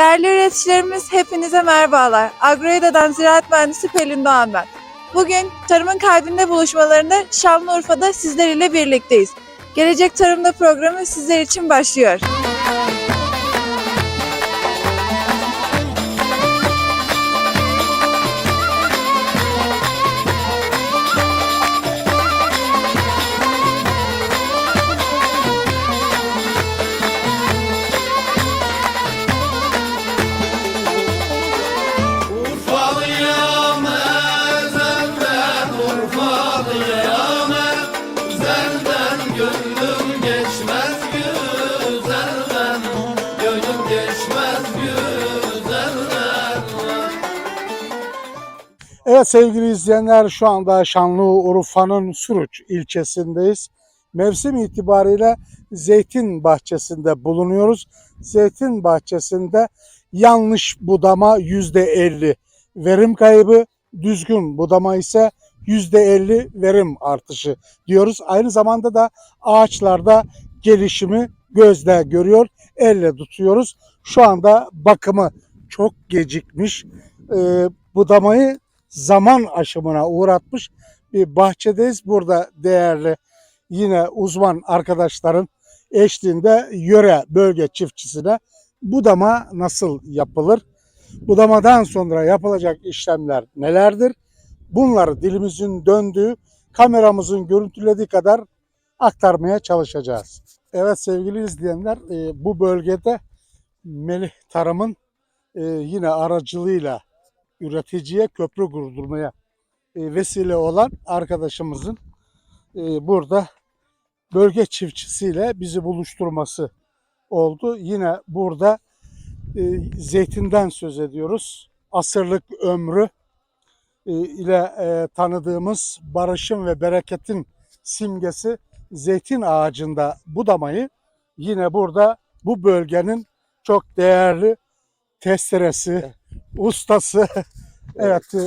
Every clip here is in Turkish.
Değerli üreticilerimiz hepinize merhabalar. Agroeda'dan Ziraat Mühendisi Pelin Doğan ben. Bugün Tarımın Kalbinde buluşmalarında Şanlıurfa'da sizler ile birlikteyiz. Gelecek Tarımda programı sizler için başlıyor. Urfalıyam Evet sevgili izleyenler şu anda Şanlıurfa'nın Suruç ilçesindeyiz. Mevsim itibariyle zeytin bahçesinde bulunuyoruz. Zeytin bahçesinde yanlış budama %50 verim kaybı, düzgün budama ise %50 verim artışı diyoruz. Aynı zamanda da ağaçlarda gelişimi gözle görüyor, elle tutuyoruz. Şu anda bakımı çok gecikmiş. Ee, budamayı zaman aşımına uğratmış bir bahçedeyiz. Burada değerli yine uzman arkadaşların eşliğinde yöre bölge çiftçisine budama nasıl yapılır? Budamadan sonra yapılacak işlemler nelerdir? Bunları dilimizin döndüğü, kameramızın görüntülediği kadar aktarmaya çalışacağız. Evet sevgili izleyenler e, bu bölgede Melih Tarım'ın e, yine aracılığıyla üreticiye köprü kurdurmaya e, vesile olan arkadaşımızın e, burada bölge çiftçisiyle bizi buluşturması oldu. Yine burada e, zeytinden söz ediyoruz. Asırlık ömrü ile tanıdığımız barışın ve bereketin simgesi zeytin ağacında budamayı yine burada bu bölgenin çok değerli testeresi, ustası. evet, e,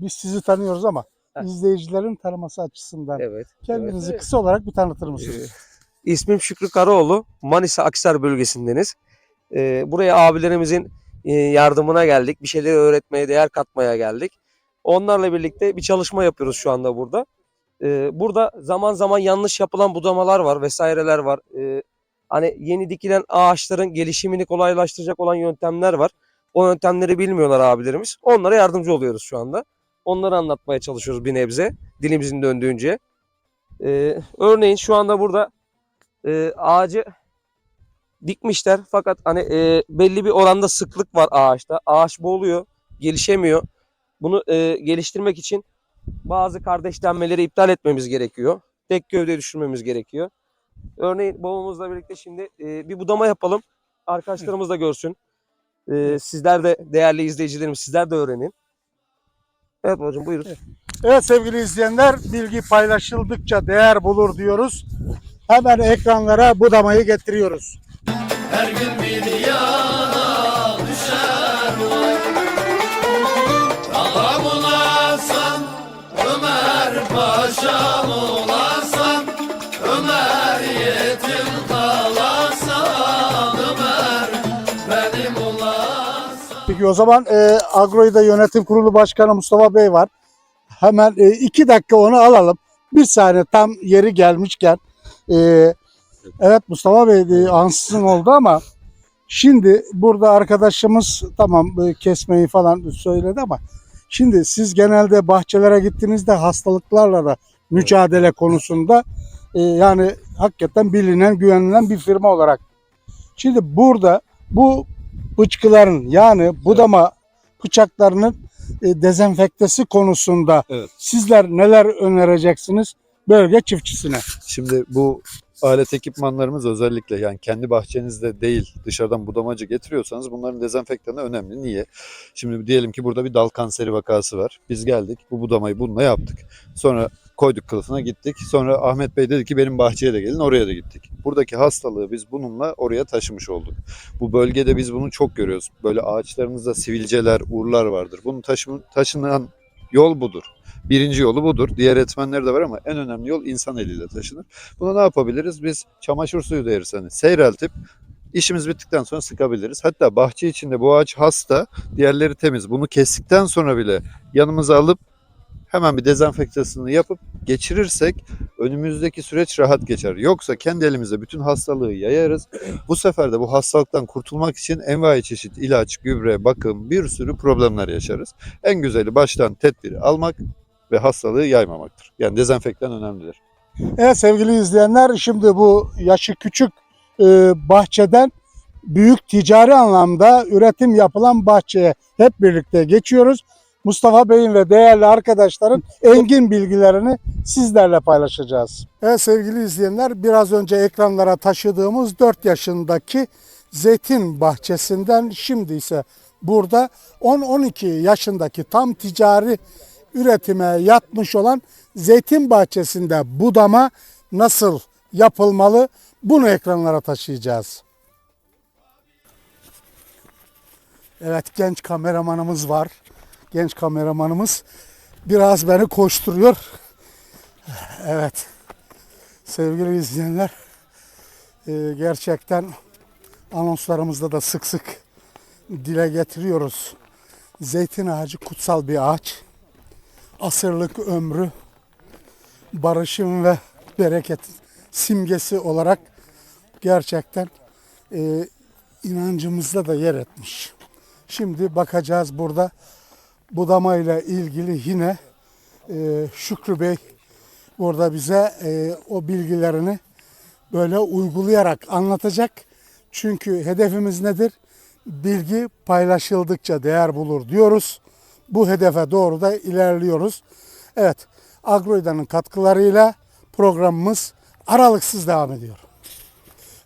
biz sizi tanıyoruz ama izleyicilerin tanıması açısından Evet. kendinizi evet. kısa olarak bir tanıtır mısınız? Ee, İsmim Şükrü Karaoğlu. Manisa Akhisar bölgesindeniz. Ee, buraya abilerimizin e, yardımına geldik. Bir şeyleri öğretmeye, değer katmaya geldik. Onlarla birlikte bir çalışma yapıyoruz şu anda burada. Ee, burada zaman zaman yanlış yapılan budamalar var, vesaireler var. Ee, hani yeni dikilen ağaçların gelişimini kolaylaştıracak olan yöntemler var. O yöntemleri bilmiyorlar abilerimiz. Onlara yardımcı oluyoruz şu anda. Onları anlatmaya çalışıyoruz bir nebze. Dilimizin döndüğünce. Ee, örneğin şu anda burada e, ağacı dikmişler fakat hani e, belli bir oranda sıklık var ağaçta. Ağaç boğuluyor, gelişemiyor. Bunu e, geliştirmek için bazı kardeşlenmeleri iptal etmemiz gerekiyor. Tek gövde düşürmemiz gerekiyor. Örneğin babamızla birlikte şimdi e, bir budama yapalım. Arkadaşlarımız da görsün. E, sizler de değerli izleyicilerimiz sizler de öğrenin. Evet babacığım buyurun. Evet sevgili izleyenler bilgi paylaşıldıkça değer bulur diyoruz. Hemen ekranlara budamayı getiriyoruz. Her gün bir yana düşer olasan Ömer Paşam Peki o zaman e, Agro'da Yönetim Kurulu Başkanı Mustafa Bey var. Hemen e, iki dakika onu alalım. Bir saniye tam yeri gelmişken. E, evet Mustafa Bey e, ansızın oldu ama şimdi burada arkadaşımız tamam e, kesmeyi falan söyledi ama şimdi siz genelde bahçelere gittiğinizde hastalıklarla da mücadele konusunda e, yani hakikaten bilinen güvenilen bir firma olarak. Şimdi burada bu bıçkıların yani budama bıçaklarının e, dezenfektesi konusunda Evet. sizler neler önereceksiniz bölge çiftçisine? Şimdi bu alet ekipmanlarımız özellikle yani kendi bahçenizde değil dışarıdan budamacı getiriyorsanız bunların dezenfektanı önemli. Niye? Şimdi diyelim ki burada bir dal kanseri vakası var. Biz geldik bu budamayı bununla yaptık. Sonra koyduk kılıfına gittik. Sonra Ahmet Bey dedi ki benim bahçeye de gelin oraya da gittik. Buradaki hastalığı biz bununla oraya taşımış olduk. Bu bölgede biz bunu çok görüyoruz. Böyle ağaçlarımızda sivilceler, urlar vardır. Bunun taşımı, taşınan yol budur. Birinci yolu budur. Diğer etmenleri de var ama en önemli yol insan eliyle taşınır. Buna ne yapabiliriz? Biz çamaşır suyu değeriz hani seyreltip İşimiz bittikten sonra sıkabiliriz. Hatta bahçe içinde bu ağaç hasta, diğerleri temiz. Bunu kestikten sonra bile yanımıza alıp hemen bir dezenfektasyonu yapıp geçirirsek önümüzdeki süreç rahat geçer. Yoksa kendi elimizde bütün hastalığı yayarız. Bu sefer de bu hastalıktan kurtulmak için envai çeşit ilaç, gübre, bakım bir sürü problemler yaşarız. En güzeli baştan tedbiri almak ve hastalığı yaymamaktır. Yani dezenfektan önemlidir. Evet sevgili izleyenler şimdi bu yaşı küçük e, bahçeden büyük ticari anlamda üretim yapılan bahçeye hep birlikte geçiyoruz. Mustafa Bey'in ve değerli arkadaşların engin bilgilerini sizlerle paylaşacağız. Evet sevgili izleyenler biraz önce ekranlara taşıdığımız 4 yaşındaki zeytin bahçesinden şimdi ise burada 10-12 yaşındaki tam ticari üretime yatmış olan zeytin bahçesinde budama nasıl yapılmalı bunu ekranlara taşıyacağız. Evet genç kameramanımız var. Genç kameramanımız biraz beni koşturuyor. Evet. Sevgili izleyenler e, gerçekten anonslarımızda da sık sık dile getiriyoruz. Zeytin ağacı kutsal bir ağaç. Asırlık ömrü barışın ve bereketin simgesi olarak gerçekten e, inancımızda da yer etmiş. Şimdi bakacağız burada budama ile ilgili yine e, Şükrü Bey burada bize e, o bilgilerini böyle uygulayarak anlatacak. Çünkü hedefimiz nedir? Bilgi paylaşıldıkça değer bulur diyoruz. Bu hedefe doğru da ilerliyoruz. Evet, Agroida'nın katkılarıyla programımız aralıksız devam ediyor.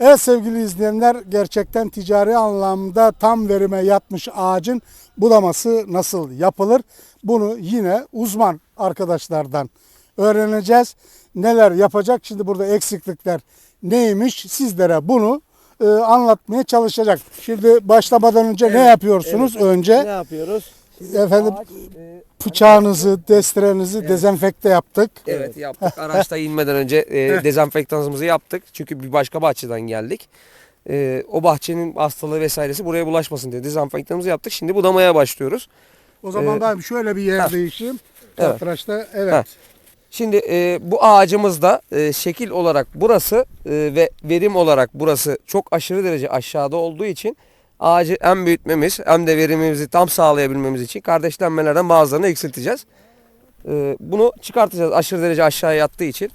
Evet sevgili izleyenler gerçekten ticari anlamda tam verime yatmış ağacın budaması nasıl yapılır? Bunu yine uzman arkadaşlardan öğreneceğiz. Neler yapacak? Şimdi burada eksiklikler neymiş? Sizlere bunu e, anlatmaya çalışacak. Şimdi başlamadan önce ne yapıyorsunuz? Önce Ne yapıyoruz? Efendim Ağaç, e, bıçağınızı, destrenizi dezenfekte yaptık. Evet yaptık. Araçta inmeden önce e, dezenfektanımızı yaptık. Çünkü bir başka bahçeden geldik. E, o bahçenin hastalığı vesairesi buraya bulaşmasın diye dezenfektanımızı yaptık. Şimdi budamaya başlıyoruz. O zaman Ee, ben şöyle bir yer ha. değişeyim. Evet. Evet. Ha. Şimdi e, bu ağacımızda e, şekil olarak burası e, ve verim olarak burası çok aşırı derece aşağıda olduğu için ağacı hem büyütmemiz hem de verimimizi tam sağlayabilmemiz için kardeşlenmelerden bazılarını eksilteceğiz. E, bunu çıkartacağız aşırı derece aşağıya yattığı için.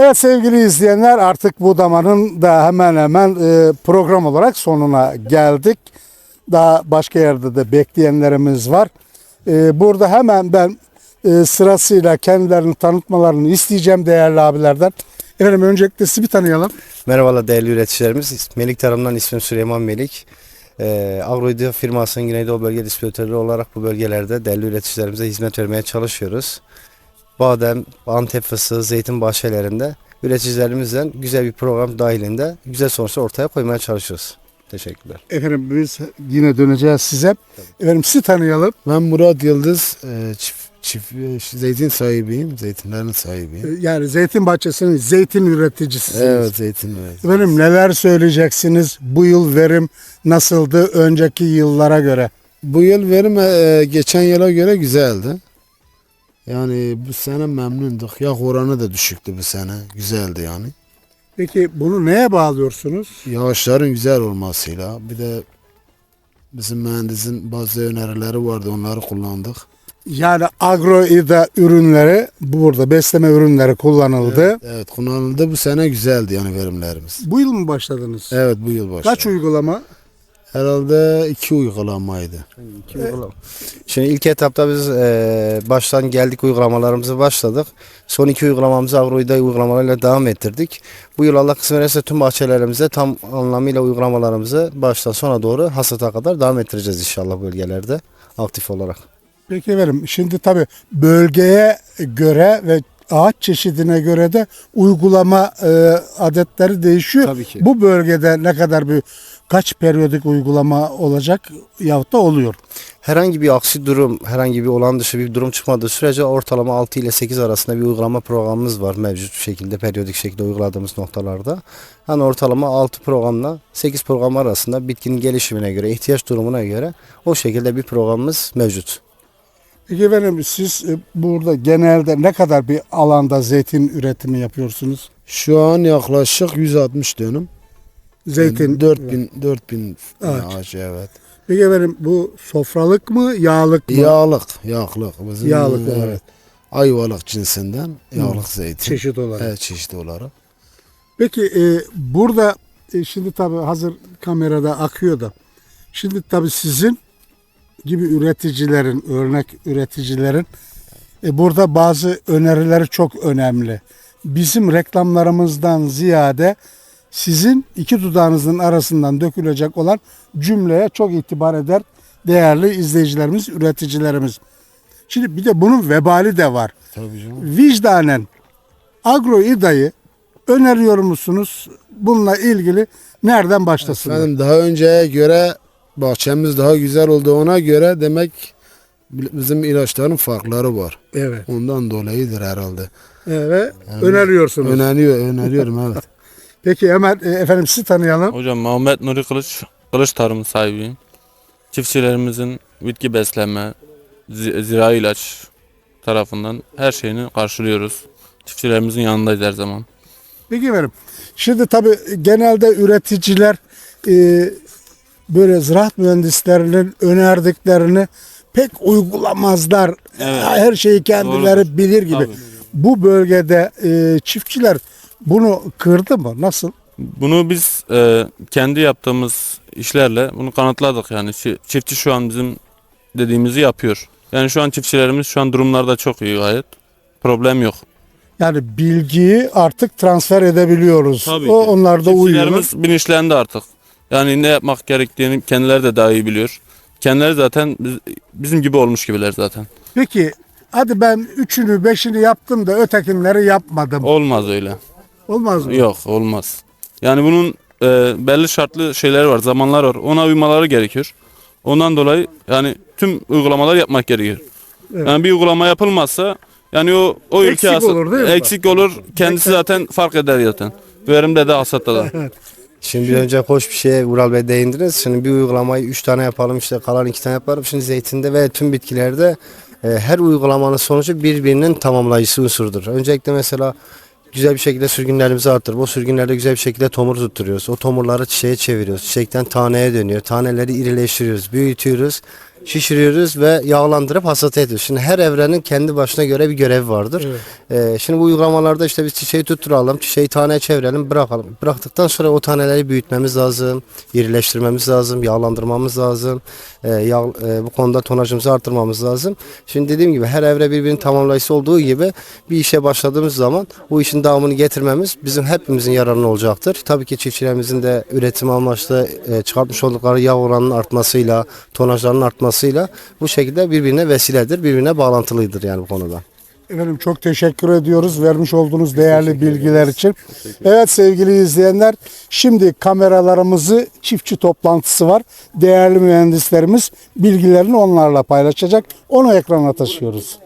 Evet sevgili izleyenler artık bu damanın da hemen hemen e, program olarak sonuna geldik. Daha başka yerde de bekleyenlerimiz var. E, burada hemen ben e, sırasıyla kendilerini tanıtmalarını isteyeceğim değerli abilerden. Efendim öncelikle sizi bir tanıyalım. Merhabalar değerli üreticilerimiz. Melik Tarım'dan ismim Süleyman Melik. Ee, Agroidi firmasının Güneydoğu Bölge Distribütörü olarak bu bölgelerde değerli üreticilerimize hizmet vermeye çalışıyoruz. Badem, Antep fıstığı, zeytin bahçelerinde üreticilerimizden güzel bir program dahilinde güzel sonuçlar ortaya koymaya çalışıyoruz. Teşekkürler. Efendim biz yine döneceğiz size. Efendim sizi tanıyalım. Ben Murat Yıldız, e, çift, çift, e, zeytin sahibiyim, zeytinlerin E, sahibiyim. Yani zeytin bahçesinin zeytin üreticisiniz. Evet, zeytin üretim. Efendim neler söyleyeceksiniz? Bu yıl verim nasıldı önceki yıllara göre? Bu yıl verim e, geçen yıla göre güzeldi. Yani bu sene memnunduk. Yak oranı da düşüktü bu sene. Güzeldi yani. Peki bunu neye bağlıyorsunuz? Yağışların güzel olmasıyla bir de bizim mühendisin bazı önerileri vardı. Onları kullandık. Yani agroida ürünleri burada besleme ürünleri kullanıldı. Evet, evet kullanıldı. Bu sene güzeldi yani verimlerimiz. Bu yıl mı başladınız? Evet bu yıl başladı. Kaç uygulama? Herhalde iki uygulamaydı. Şimdi ilk etapta biz e, baştan geldik uygulamalarımızı başladık. Son iki uygulamamızı Agroida uygulamalarıyla devam ettirdik. Bu yıl Allah kısmet ederse tüm bahçelerimizde tam anlamıyla uygulamalarımızı baştan sona doğru hasata kadar devam ettireceğiz inşallah bölgelerde aktif olarak. Peki efendim şimdi tabii bölgeye göre ve ağaç çeşidine göre de uygulama e, adetleri değişiyor. Tabii ki. Bu bölgede ne kadar bir kaç periyodik uygulama olacak yahut da oluyor. Herhangi bir aksi durum, herhangi bir olan dışı bir durum çıkmadığı sürece ortalama 6 ile 8 arasında bir uygulama programımız var mevcut şekilde, periyodik şekilde uyguladığımız noktalarda. Yani ortalama 6 programla 8 program arasında bitkinin gelişimine göre, ihtiyaç durumuna göre o şekilde bir programımız mevcut. Peki efendim siz e, burada genelde ne kadar bir alanda zeytin üretimi yapıyorsunuz? Şu an yaklaşık 160 dönüm. Zeytin. 4000 4000 Ağaç. ağaç evet. Peki efendim bu sofralık mı yağlık mı? Yağlık, yağlık. Bizim Yağlık, e, evet. Ayvalık cinsinden yağlık zeytin. Çeşit olarak. Evet, çeşit olarak. Peki e, burada e, şimdi tabii hazır kamerada akıyor da. Şimdi tabii sizin gibi üreticilerin, örnek üreticilerin e, burada bazı önerileri çok önemli. Bizim reklamlarımızdan ziyade sizin iki dudağınızın arasından dökülecek olan cümleye çok itibar eder değerli izleyicilerimiz, üreticilerimiz. Şimdi bir de bunun vebali de var. Tabii canım. Vicdanen agroidayı öneriyor musunuz? Bununla ilgili nereden başlasınlar? Efendim daha önceye göre bahçemiz daha güzel olduğuna göre demek bizim ilaçların farkları var. Evet. Ondan dolayıdır herhalde. Evet. öneriyorsunuz. Öneriyor, öneriyorum evet. Peki hemen e, efendim sizi tanıyalım. Hocam Muhammed Nuri Kılıç, Kılıç Tarım sahibiyim. Çiftçilerimizin bitki besleme, zi- zirai ilaç tarafından her şeyini karşılıyoruz. Çiftçilerimizin yanındayız her zaman. Peki efendim. Şimdi tabii genelde üreticiler e, böyle ziraat mühendislerinin önerdiklerini pek uygulamazlar. Evet. Her şeyi kendileri bilir gibi. Tabii. Bu bölgede e, çiftçiler bunu kırdı mı? Nasıl? Bunu biz e, kendi yaptığımız işlerle bunu kanıtladık yani. Çi- Çiftçi şu an bizim dediğimizi yapıyor. Yani şu an çiftçilerimiz şu an durumlarda çok iyi gayet. Problem yok. Yani bilgiyi artık transfer edebiliyoruz. Tabii o ki. onlar da uyuyor. Bilinçlendi artık. Yani ne yapmak gerektiğini kendileri de daha iyi biliyor. Kendileri zaten biz- bizim gibi olmuş gibiler zaten. Peki hadi ben üçünü beşini yaptım da ötekinleri yapmadım. Olmaz öyle. Olmaz mı? Yok olmaz. Yani bunun e, belli şartlı şeyleri var, zamanlar var. Ona uymaları gerekiyor. Ondan dolayı yani tüm uygulamaları yapmak gerekiyor. Evet. Yani bir uygulama yapılmazsa yani o o Eksik ülke hasat- olur değil mi? Eksik olur. Kendisi zaten fark eder zaten. Verimde de hasatta da. Şimdi bir önce hoş bir şeye Ural Bey değindiniz. Şimdi bir uygulamayı 3 tane yapalım işte kalan 2 tane yapalım. Şimdi zeytinde ve tüm bitkilerde e, her uygulamanın sonucu birbirinin tamamlayıcısı unsurdur. Öncelikle mesela güzel bir şekilde sürgünlerimizi arttırıp o sürgünlerde güzel bir şekilde tomur tutturuyoruz. O tomurları çiçeğe çeviriyoruz. Çiçekten taneye dönüyor. Taneleri irileştiriyoruz, büyütüyoruz, şişiriyoruz ve yağlandırıp hasat ediyoruz. Şimdi her evrenin kendi başına göre bir görevi vardır. Ee, şimdi bu uygulamalarda işte biz çiçeği tutturalım, çiçeği taneye çevirelim, bırakalım. Bıraktıktan sonra o taneleri büyütmemiz lazım, irileştirmemiz lazım, yağlandırmamız lazım. Ee, yağ, e, bu konuda tonajımızı artırmamız lazım. Şimdi dediğim gibi her evre birbirinin tamamlayıcısı olduğu gibi bir işe başladığımız zaman bu işin devamını getirmemiz bizim hepimizin yararına olacaktır. Tabii ki çiftçilerimizin de üretim amaçlı e, çıkartmış oldukları yağ oranının artmasıyla, tonajlarının artmasıyla bu şekilde birbirine vesiledir, birbirine bağlantılıdır yani bu konuda. Efendim çok teşekkür ediyoruz vermiş olduğunuz değerli bilgiler için. Evet sevgili izleyenler şimdi kameralarımızı çiftçi toplantısı var. Değerli mühendislerimiz bilgilerini onlarla paylaşacak. Onu ekrana taşıyoruz.